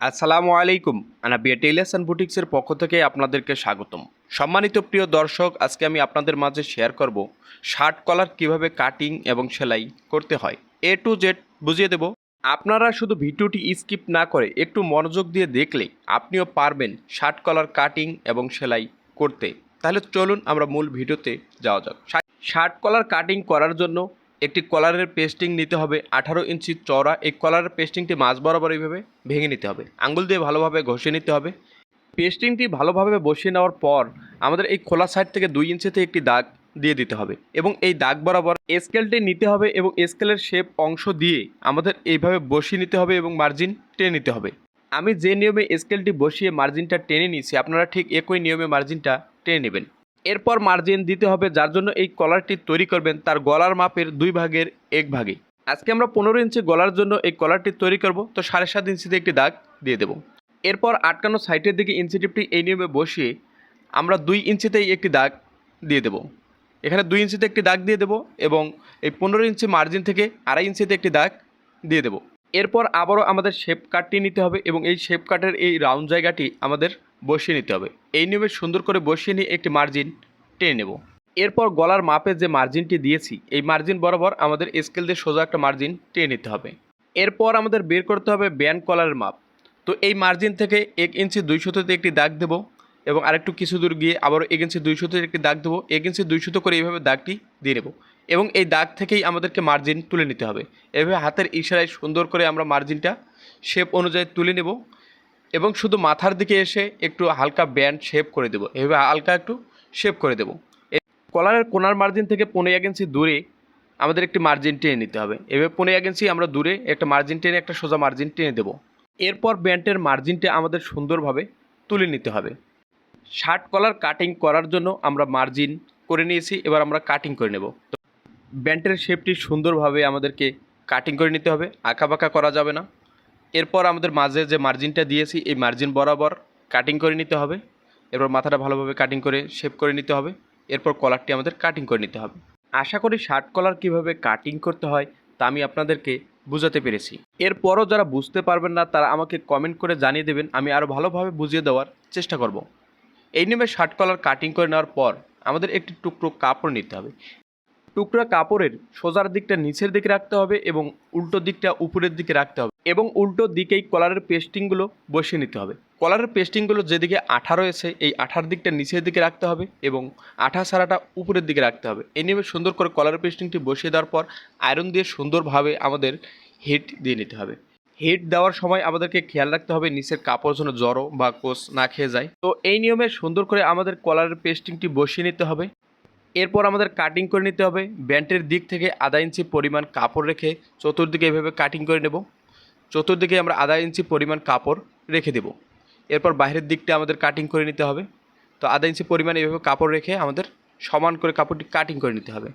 আসসালামু আলাইকুম। Anabia tailors and বুটিক্সের পক্ষ থেকে আপনাদেরকে স্বাগতম। সম্মানিত প্রিয় দর্শক, আজকে আমি আপনাদের মাঝে শেয়ার করব শার্ট কলার কীভাবে কাটিং এবং সেলাই করতে হয়। এ টু জেড বুঝিয়ে দেব। আপনারা শুধু ভিডিওটি স্কিপ না করে একটু মনোযোগ দিয়ে দেখলে আপনিও পারবেন শার্ট কলার কাটিং এবং সেলাই করতে। তাহলে চলুন আমরা মূল ভিডিওতে যাওয়া যাক। শার্ট কলার কাটিং করার জন্য একটি কলারের পেস্টিং নিতে হবে। আঠারো ইঞ্চি চওড়া, এই কলারের পেস্টিংটি মাছ বরাবর এইভাবে ভেঙে নিতে হবে। আঙ্গুল দিয়ে ভালোভাবে ঘষে নিতে হবে। পেস্টিংটি ভালোভাবে বসিয়ে নেওয়ার পর আমাদের এই খোলা সাইড থেকে দুই ইঞ্চিতে একটি দাগ দিয়ে দিতে হবে এবং এই দাগ বরাবর স্কেলটি নিতে হবে এবং স্কেলের শেপ অংশ দিয়ে আমাদের এইভাবে বসিয়ে নিতে হবে এবং মার্জিন টেনে নিতে হবে। আমি যে নিয়মে স্কেলটি বসিয়ে মার্জিনটা টেনে নিয়েছি, আপনারা ঠিক একই নিয়মে মার্জিনটা টেনে নেবেন। এরপর মার্জিন দিতে হবে, যার জন্য এই কলারটি তৈরি করবেন তার গলার মাপের দুই ভাগের এক ভাগে। আজকে আমরা পনেরো ইঞ্চি গলার জন্য এই কলারটি তৈরি করব, তো সাড়ে সাত ইঞ্চিতে একটি দাগ দিয়ে দেব। এরপর আটকানো সাইটের দিকে ইঞ্চিটিপটি এই নিয়মে বসিয়ে আমরা দুই ইঞ্চিতেই একটি দাগ দিয়ে দেব। এখানে দুই ইঞ্চিতে একটি দাগ দিয়ে দেব এবং এই পনেরো ইঞ্চি মার্জিন থেকে আড়াই ইঞ্চিতে একটি দাগ দিয়ে দেব। এরপর আবারও আমাদের শেপ কাটটি নিতে হবে এবং এই শেপ কাটের এই রাউন্ড জায়গাটি আমাদের বসিয়ে নিতে হবে। এই নিয়মে সুন্দর করে বসিয়ে নিয়ে একটি মার্জিন টেনে নেব। এরপর গলার মাপে যে মার্জিনটি দিয়েছি, এই মার্জিন বরাবর আমাদের স্কেল দিয়ে সোজা একটা মার্জিন টেনে নিতে হবে। এরপর আমাদের বের করতে হবে ব্যান্ড কলারের মাপ। তো এই মার্জিন থেকে এক ইঞ্চি দুই সুতোতে একটি দাগ দেবো এবং আরেকটু কিছু দূর গিয়ে আবারও এক ইঞ্চি দুই সুতোতে একটি দাগ দেবো। এক ইঞ্চি দুই সুতো করে এইভাবে দাগটি দিয়ে নেব। এবং এই দাগ থেকেই আমাদেরকে মার্জিন তুলে নিতে হবে। এভাবে হাতের ইশারায় সুন্দর করে আমরা মার্জিনটা শেপ অনুযায়ী তুলে নেব এবং শুধু মাথার দিকে এসে একটু হালকা ব্যান্ড শেপ করে দেবো। এভাবে হালকা একটু শেপ করে দেবো। কলারের কোনার মার্জিন থেকে পনেরো এক ইঞ্চি দূরে আমাদের একটি মার্জিন টেনে নিতে হবে। এভাবে পনেরো এক ইঞ্চি আমরা দূরে একটা মার্জিন টেনে একটা সোজা মার্জিন টেনে দেবো। এরপর ব্যান্ডের মার্জিনটা আমাদের সুন্দরভাবে তুলে নিতে হবে। শার্ট কলার কাটিং করার জন্য আমরা মার্জিন করে নিয়েছি। এবার আমরা কাটিং করে নেব। ব্যান্ডের শেপটি সুন্দরভাবে আমাদেরকে কাটিং করে নিতে হবে, আঁকাবাঁকা করা যাবে না। এরপর আমাদের মাঝে যে মার্জিনটা দিয়েছি, এই মার্জিন বরাবর কাটিং করে নিতে হবে। এরপর মাথাটা ভালোভাবে কাটিং করে শেপ করে নিতে হবে। এরপর কলারটি আমাদের কাটিং করে নিতে হবে। আশা করি শার্ট কলার কীভাবে কাটিং করতে হয়, তা আমি আপনাদেরকে বুঝাতে পেরেছি। এরপরও যারা বুঝতে পারবেন না, তারা আমাকে কমেন্ট করে জানিয়ে দেবেন, আমি আরও ভালোভাবে বুঝিয়ে দেওয়ার চেষ্টা করব। এই নিয়মে শার্ট কলার কাটিং করে নেওয়ার পর আমাদের একটি টুকরো কাপড় নিতে হবে। টুকরা কাপড়ের সোজার দিকটা নিচের দিকে রাখতে হবে এবং উল্টো দিকটা উপরের দিকে রাখতে হবে এবং উল্টো দিকেই কলারের পেস্টিংগুলো বসিয়ে নিতে হবে। কলারের পেস্টিংগুলো যেদিকে আঠা রয়েছে, এই আঠার দিকটা নিচের দিকে রাখতে হবে এবং আঠা সারাটা উপরের দিকে রাখতে হবে। এই নিয়মে সুন্দর করে কলারের পেস্টিংটি বসিয়ে দেওয়ার পর আয়রন দিয়ে সুন্দরভাবে আমাদের হিট দিয়ে নিতে হবে। হিট দেওয়ার সময় আমাদেরকে খেয়াল রাখতে হবে নিচের কাপড় যেন জড়ো বা কোষ না খেয়ে যায়। তো এই নিয়মে সুন্দর করে আমাদের কলারের পেস্টিংটি বসিয়ে নিতে হবে। এরপর আমাদের কাটিং করে নিতে হবে। ব্যান্টের দিক থেকে আধা ইঞ্চি পরিমাণ কাপড় রেখে চতুর্দিকে এভাবে কাটিং করে নেব। চতুর্দিকে আমরা আধা ইঞ্চি পরিমাণ কাপড় রেখে দেব। এরপর বাইরের দিকটা আমাদের কাটিং করে নিতে হবে। তো আধা ইঞ্চি পরিমাণ এভাবে কাপড় রেখে আমাদের সমান করে কাপড়টি কাটিং করে নিতে হবে।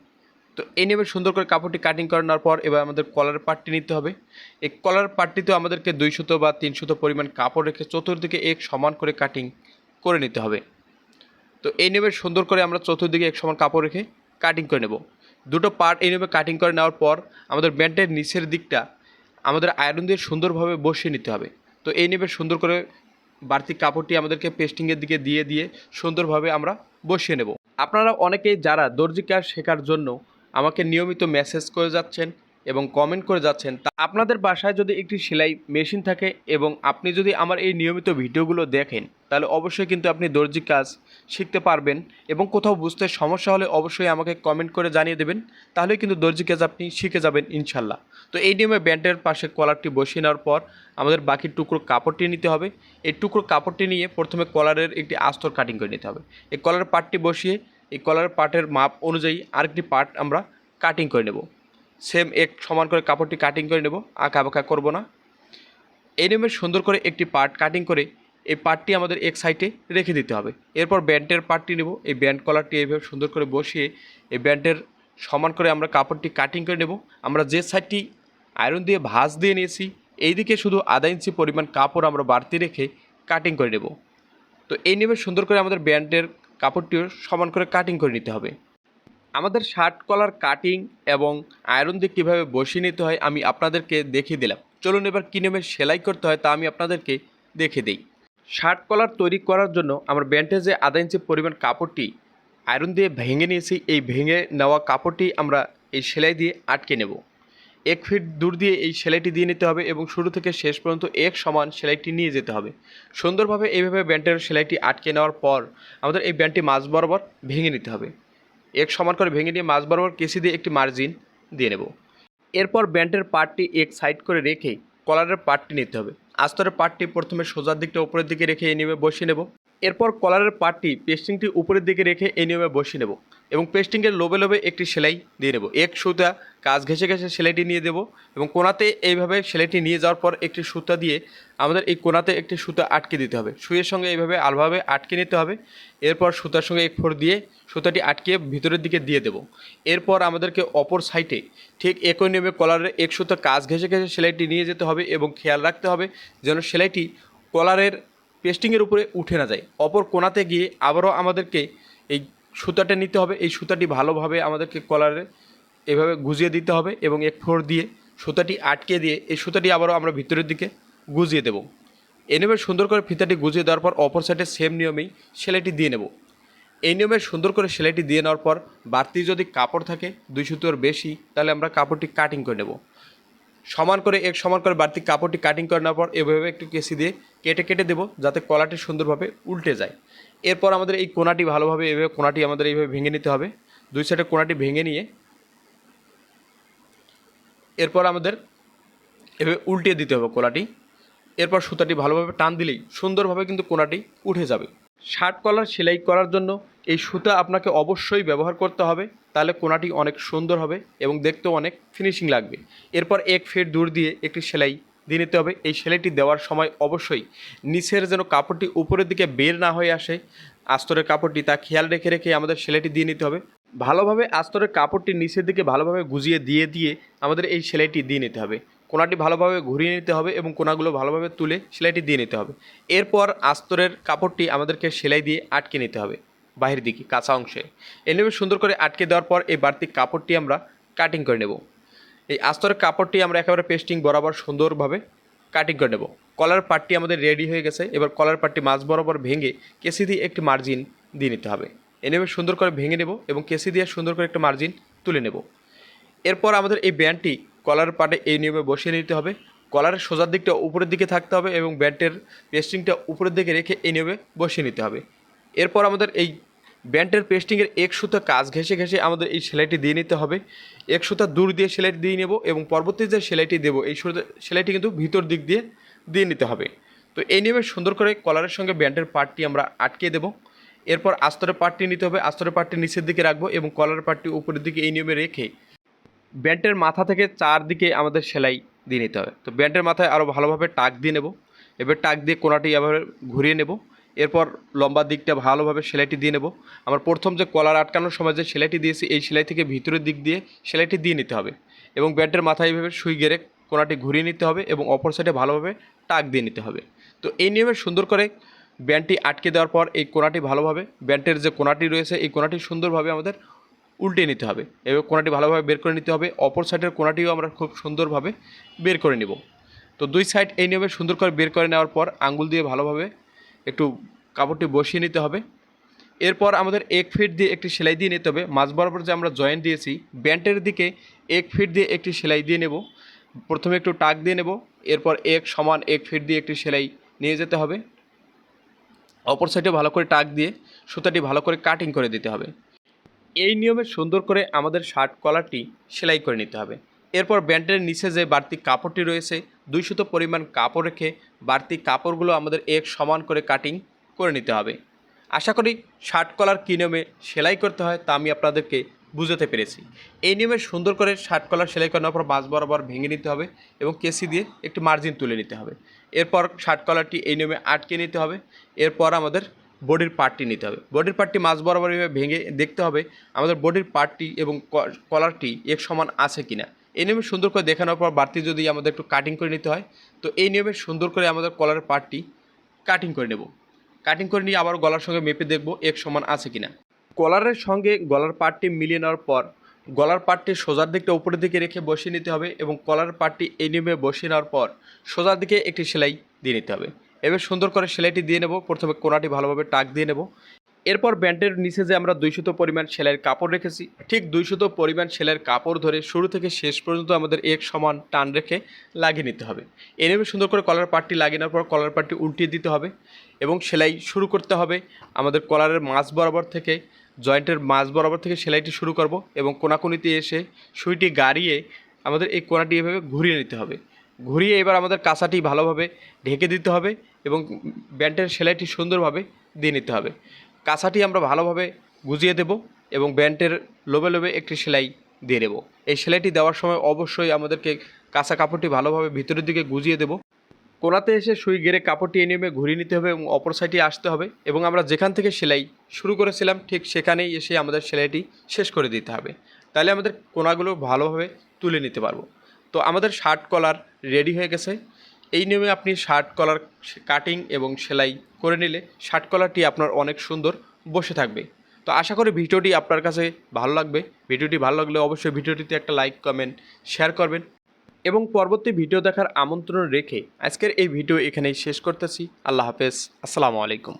তো এই নিয়মে সুন্দর করে কাপড়টি কাটিং করানোর পর এবার আমাদের কলার পাটটি নিতে হবে। এই কলার পাটটিতেও আমাদেরকে দুই সুতো বা তিন সুতো পরিমাণ কাপড় রেখে চতুর্দিকে এক সমান করে কাটিং করে নিতে হবে। তো এই নিয়মে সুন্দর করে আমরা চতুর্দিকে এক সমান কাপড় রেখে কাটিং করে নেব। দুটো পার্ট এই নিয়মে কাটিং করে নেওয়ার পর আমাদের ব্যান্ডের নিচের দিকটা আমাদের আয়রন দিয়ে সুন্দরভাবে বসিয়ে নিতে হবে। তো এই নিয়মে সুন্দর করে বাড়তি কাপড়টি আমাদেরকে পেস্টিংয়ের দিকে দিয়ে দিয়ে সুন্দরভাবে আমরা বসিয়ে নেব। আপনারা অনেকেই যারা দর্জি কাজ শেখার জন্য আমাকে নিয়মিত মেসেজ করে যাচ্ছেন এবং কমেন্ট করে যাচ্ছেন, তা আপনাদের বাসায় যদি একটি সেলাই মেশিন থাকে এবং আপনি যদি আমার এই নিয়মিত ভিডিওগুলো দেখেন, তাহলে অবশ্যই কিন্তু আপনি দর্জি কাজ শিখতে পারবেন এবং কোথাও বুঝতে সমস্যা হলে অবশ্যই আমাকে কমেন্ট করে জানিয়ে দেবেন তাহলে কিন্তু দর্জি কাজ আপনি শিখে যাবেন ইনশাল্লাহ। তো এই নিয়মে ব্যান্ডের পাশে কলারটি বসিয়ে নেওয়ার পর আমাদের বাকি টুকরো কাপড়টি নিতে হবে। এই টুকরো কাপড়টি নিয়ে প্রথমে কলারের একটি আস্তর কাটিং করে নিতে হবে। এই কলারের পার্টটি বসিয়ে, এই কলারের পার্টের মাপ অনুযায়ী আরেকটি পার্ট আমরা কাটিং করে নেব। সেম এক সমান করে কাপড়টি কাটিং করে নেব, আঁকা বাঁকা করব না। এই নিয়মে সুন্দর করে একটি পার্ট কাটিং করে এই পার্টটি আমাদের এক সাইডে রেখে দিতে হবে। এরপর ব্যান্ডের পার্টটি নেব, এই ব্যান্ড কলারটি এইভাবে সুন্দর করে বসিয়ে এই ব্যান্ডের সমান করে আমরা কাপড়টি কাটিং করে নেব। আমরা যে সাইডটি আয়রন দিয়ে ভাঁজ দিয়ে নিয়েছি এই দিকে শুধু আধা ইঞ্চি পরিমাণ কাপড় আমরা বাড়তি রেখে কাটিং করে নেব। তো এই নিয়মে সুন্দর করে আমাদের ব্যান্ডের কাপড়টিও সমান করে কাটিং করে নিতে হবে। আমাদের শার্ট কলার কাটিং এবং আয়রন দিয়ে কীভাবে বসিয়ে নিতে হয় আমি আপনাদেরকে দেখিয়ে দিলাম। চলুন এবার কী নিয়মে সেলাই করতে হয় তা আমি আপনাদেরকে দেখে দিই। শার্ট কলার তৈরি করার জন্য আমরা ব্যান্ডে যে আধা ইঞ্চি পরিমাণ কাপড়টি আয়রন দিয়ে ভেঙে নিয়েছি। এই ভেঙে নেওয়া কাপড়টি আমরা এই সেলাই দিয়ে আটকে নেব। এক ফিট দূর দিয়ে এই সেলাইটি দিয়ে নিতে হবে এবং শুরু থেকে শেষ পর্যন্ত এক সমান সেলাইটি নিয়ে যেতে হবে। সুন্দরভাবে এইভাবে ব্যান্ডের সেলাইটি আটকে নেওয়ার পর আমাদের এই ব্যান্ডটি মাঝ বরাবর ভেঙে নিতে হবে। এক সমান করে ভেঙে নিয়ে মাছ বরাবর কেসি দিয়ে একটি মার্জিন দিয়ে নেব। এরপর ব্যান্ডের পার্টটি এক সাইড করে রেখে কলারের পার্টটি নিতে হবে। আস্তরের পার্টটি প্রথমে সোজার দিকটা উপরের দিকে রেখে এই নিয়মে বসিয়ে নেব। এরপর কলারের পার্টটি পেস্টিংটি উপরের দিকে রেখে এই নিয়মে বসিয়ে নেব। এবং পেস্টিংয়ের লোবে লোবে একটি সেলাই দিয়ে নেব। এক সুতা কাজ ঘেঁষে ঘেঁষে সেলাইটি নিয়ে দেব এবং কোনাতে এইভাবে সেলাইটি নিয়ে যাওয়ার পর একটি সুতা দিয়ে আমাদের এই কোনাতে একটি সুতা আটকে দিতে হবে। সুইয়ের সঙ্গে এইভাবে আলভাবে আটকে নিতে হবে। এরপর সুতার সঙ্গে এক ফোর দিয়ে সুতাটি আটকে ভিতরের দিকে দিয়ে দেব। এরপর আমাদেরকে অপর সাইডে ঠিক একই নিয়মে কলারের এক সুতা কাজ ঘেঁষে ঘেঁষে সেলাইটি নিয়ে যেতে হবে এবং খেয়াল রাখতে হবে যেন সেলাইটি কলারের পেস্টিংয়ের উপরে উঠে না যায়। অপর কোনাতে গিয়ে আবারও আমাদেরকে এই সুতাটা নিতে হবে, এই সুতাটি ভালোভাবে আমাদেরকে কলারে এভাবে গুজিয়ে দিতে হবে এবং এক ফোর দিয়ে সুতাটি আটকে দিয়ে এই সুতাটি আবারও আমরা ভিতরের দিকে গুজিয়ে দেব। এনিমে সুন্দর করে ফিতাটি গুজিয়ে দেওয়ার পর অপর সাইডে সেম নিয়মেই সেলাইটি দিয়ে নেব। এই নিয়মে সুন্দর করে সেলাইটি দিয়ে নেওয়ার পর বাড়তি যদি কাপড় থাকে, দুই সুতোর বেশি, তাহলে আমরা কাপড়টি কাটিং করে নেব। সমান করে এক সমান করে বাড়তি কাপড়টি কাটিং করে নেওয়ার পর এভাবে একটু কেসি দিয়ে কেটে কেটে দেবো যাতে কলাটি সুন্দরভাবে উল্টে যায়। এরপর আমাদের এই কোনাটি ভালোভাবে এভাবে কোনাটি আমাদের এইভাবে ভেঙে নিতে হবে। দুই সাইডে কোনাটি ভেঙে নিয়ে এরপর আমাদের এভাবে উল্টে দিতে হবে কোলাটি এরপর সুতাটি ভালোভাবে টান দিলেই সুন্দরভাবে কিন্তু কোনাটি উঠে যাবে। শার্ট কলার সেলাই করার জন্য এই সুতা আপনাকে অবশ্যই ব্যবহার করতে হবে। তাহলে কোনাটি অনেক সুন্দর হবে এবং দেখতেও অনেক ফিনিশিং লাগবে। এরপর এক ফিট দূর দিয়ে একটি সেলাই দিয়ে নিতে হবে। এই সেলাইটি দেওয়ার সময় অবশ্যই নিচের যেন কাপড়টি উপরের দিকে বের না হয়ে আসে, আস্তরের কাপড়টি তা খেয়াল রেখে রেখে আমাদের সেলাইটি দিয়ে নিতে হবে। ভালোভাবে আস্তরের কাপড়টি নিচের দিকে ভালোভাবে গুজিয়ে দিয়ে দিয়ে আমাদের এই সেলাইটি দিয়ে নিতে হবে। কোনাটি ভালোভাবে ঘুরিয়ে নিতে হবে এবং কোনাগুলো ভালোভাবে তুলে সেলাইটি দিয়ে নিতে হবে। এরপর আস্তরের কাপড়টি আমাদেরকে সেলাই দিয়ে আটকে নিতে হবে। বাহির দিকে, কাঁচা অংশে। এভাবে সুন্দর করে আটকে দেওয়ার পর এই বাড়তি কাপড়টি আমরা কাটিং করে নেব। এই আস্তরের কাপড়টি আমরা একেবারে পেস্টিং বরাবর সুন্দরভাবে কাটিং করে নেব। কলার পাটটি আমাদের রেডি হয়ে গেছে। এবার কলার পাটটি মাছ বরাবর ভেঙে কেসি দিয়ে একটি মার্জিন দিয়ে নিতে হবে। এনেবে সুন্দর করে ভেঙে নেব এবং কেসি দিয়ে সুন্দর করে একটা মার্জিন তুলে নেব। এরপর আমাদের এই ব্যান্ডটি কলার পাটে এই নিয়মে বসিয়ে নিতে হবে। কলারের সোজার দিকটা উপরের দিকে থাকতে হবে এবং ব্যান্ডের পেস্টিংটা উপরের দিকে রেখে এই নিয়মে বসিয়ে নিতে হবে। এরপর আমাদের এই ব্যান্ডের পেস্টিংয়ের এক সুতা কাজ ঘেঁষে ঘেঁষে আমাদের এই সেলাইটি দিয়ে নিতে হবে। এক সুতা দূর দিয়ে সেলাইটি দিয়ে নেব এবং পরবর্তী যে সেলাইটি দেবো, এই সেলাইটি কিন্তু ভিতর দিক দিয়ে দিয়ে নিতে হবে। তো এই নিয়মে সুন্দর করে কলারের সঙ্গে ব্যান্ডের পার্টটি আমরা আটকে দেবো। এরপর আস্তরের পার্টটি নিতে হবে, আস্তরের পার্টটি নিচের দিকে রাখব এবং কলারের পার্টটি উপরের দিকে এই নিয়মে রেখে ব্যান্ডের মাথা থেকে চারদিকে আমাদের সেলাই দিয়ে নিতে হবে। তো ব্যান্ডের মাথায় আরও ভালোভাবে টাক দিয়ে নেব। এবার টাক দিয়ে কোনাটি এভাবে ঘুরিয়ে নেব। এরপর লম্বা দিকটা ভালোভাবে সেলাইটি দিয়ে নেব। আমার প্রথম যে কলার আটকানোর সময় যে সেলাইটি দিয়েছি, এই সেলাই থেকে ভিতরের দিক দিয়ে সেলাইটি দিয়ে নিতে হবে এবং ব্যান্ডের মাথায় এইভাবে সুই গেড়ে কোনাটি ঘুরিয়ে নিতে হবে এবং অপর সাইডে ভালোভাবে টাক দিয়ে নিতে হবে। তো এই নিয়মে সুন্দর করে ব্যান্ডটি আটকে দেওয়ার পর এই কোনাটি ভালোভাবে, ব্যান্ডের যে কোনাটি রয়েছে, এই কোনাটি সুন্দরভাবে আমাদের উল্টে নিতে হবে। এবং কোনাটি ভালোভাবে বের করে নিতে হবে, অপর সাইডের কোনাটিও আমরা খুব সুন্দরভাবে বের করে নিব। তো দুই সাইড এই নিয়মে সুন্দর করে বের করে নেওয়ার পর আঙ্গুল দিয়ে ভালোভাবে একটু কাপড়টি বসিয়ে নিতে হবে। এরপর আমাদের এক ফিট দিয়ে একটি সেলাই দিয়ে নিতে হবে। মাঝ বরাবর যে আমরা জয়েন্ট দিয়েছি, ব্যান্ডের দিকে এক ফিট দিয়ে একটি সেলাই দিয়ে নেব। প্রথমে একটু টাক দিয়ে নেব। এরপর এক সমান এক ফিট দিয়ে একটি সেলাই নিয়ে যেতে হবে। অপর সাইডে ভালো করে টাক দিয়ে সুতাটি ভালো করে কাটিং করে দিতে হবে। এই নিয়মে সুন্দর করে আমাদের শার্ট কলারটি সেলাই করে নিতে হবে। এরপর ব্যান্ডের নিচে যে বাড়তি কাপড়টি রয়েছে দুই পরিমাণ কাপড় রেখে বাড়তি কাপড়গুলো আমাদের এক সমান করে কাটিং করে নিতে হবে। আশা করি শার্ট কলার কী নিয়মে সেলাই করতে হয় তা আমি আপনাদেরকে বুঝাতে পেরেছি। এই নিয়মে সুন্দর করে শার্ট কলার সেলাই করার পর বাঁশ বরাবর ভেঙে নিতে হবে এবং কেসি দিয়ে একটি মার্জিন তুলে নিতে হবে। এরপর শার্ট কলারটি এই নিয়মে আটকে নিতে হবে। এরপর আমাদের বডির পার্টটি নিতে হবে। বডির পার্টটি মাছ বরাবর ভেঙে দেখতে হবে আমাদের বডির পার্টটি এবং কলারটি এক সমান আছে কিনা। এই নিয়মে সুন্দর করে দেখানোর পর বাড়তি যদি আমাদের একটু কাটিং করে নিতে হয়, তো এই নিয়মে সুন্দর করে আমাদের কলারের পার্টটি কাটিং করে নেব। কাটিং করে নিয়ে আবার গলার সঙ্গে মেপে দেখব এক সমান আছে কিনা। কলারের সঙ্গে গলার পার্টটি মিলিয়ে নেওয়ার পর গলার পার্টটি সোজার দিকটা উপরের দিকে রেখে বসিয়ে নিতে হবে এবং কলার পার্টটি এই নিয়মে বসিয়ে নেওয়ার পর সোজার দিকে একটি সেলাই দিয়ে নিতে হবে। এবার সুন্দর করে সেলাইটি দিয়ে নেব। প্রথমে কোনাটি ভালোভাবে টাক দিয়ে নেব। এরপর ব্যান্ডের নিচে যে আমরা দুইশত পরিমাণ সেলাইয়ের কাপড় রেখেছি, ঠিক দুইশত পরিমাণ সেলাইয়ের কাপড় ধরে শুরু থেকে শেষ পর্যন্ত আমাদের এক সমান টান রেখে লাগিয়ে নিতে হবে। এনেবে সুন্দর করে কলার পাটটি লাগিয়ে নেওয়ার পর কলার পাটটি উল্টিয়ে দিতে হবে এবং সেলাই শুরু করতে হবে। আমাদের কলারের মাছ বরাবর থেকে, জয়েন্টের মাছ বরাবর থেকে সেলাইটি শুরু করব এবং কোনাকুনিতে এসে সুইটি গাড়িয়ে আমাদের এই কোনাটি এভাবে ঘুরিয়ে নিতে হবে। ঘুরিয়ে এবার আমাদের কাঁচাটি ভালোভাবে ঢেকে দিতে হবে এবং ব্যান্ডের সেলাইটি সুন্দরভাবে দিয়ে নিতে হবে। কাঁচাটি আমরা ভালোভাবে গুজিয়ে দেব এবং ব্যান্ডের লোবে লোবে একটি সেলাই দিয়ে দেবো। এই সেলাইটি দেওয়ার সময় অবশ্যই আমাদেরকে কাঁচা কাপড়টি ভালোভাবে ভিতরের দিকে গুজিয়ে দেবো। কোনাতে এসে সুই গেড়ে কাপড়টি এনে নেমে ঘুরিয়ে নিতে হবে এবং অপর সাইডে আসতে হবে এবং আমরা যেখান থেকে সেলাই শুরু করেছিলাম ঠিক সেখানেই এসে আমাদের সেলাইটি শেষ করে দিতে হবে। তাহলে আমাদের কোনাগুলো ভালোভাবে তুলে নিতে পারব। তো আমাদের শার্ট কলার রেডি হয়ে গেছে। এই নিয়মে আপনি শার্ট কলার কাটিং এবং সেলাই করে নিলে শার্ট কলারটি আপনার অনেক সুন্দর বসে থাকবে। তো আশা করি ভিডিওটি আপনার কাছে ভালো লাগবে। ভিডিওটি ভালো লাগলে অবশ্যই ভিডিওটিতে একটা লাইক, কমেন্ট, শেয়ার করবেন এবং পরবর্তী ভিডিও দেখার আমন্ত্রণ রেখে আজকের এই ভিডিও এখানেই শেষ করতেছি। আল্লাহ হাফেজ। আসসালামু আলাইকুম।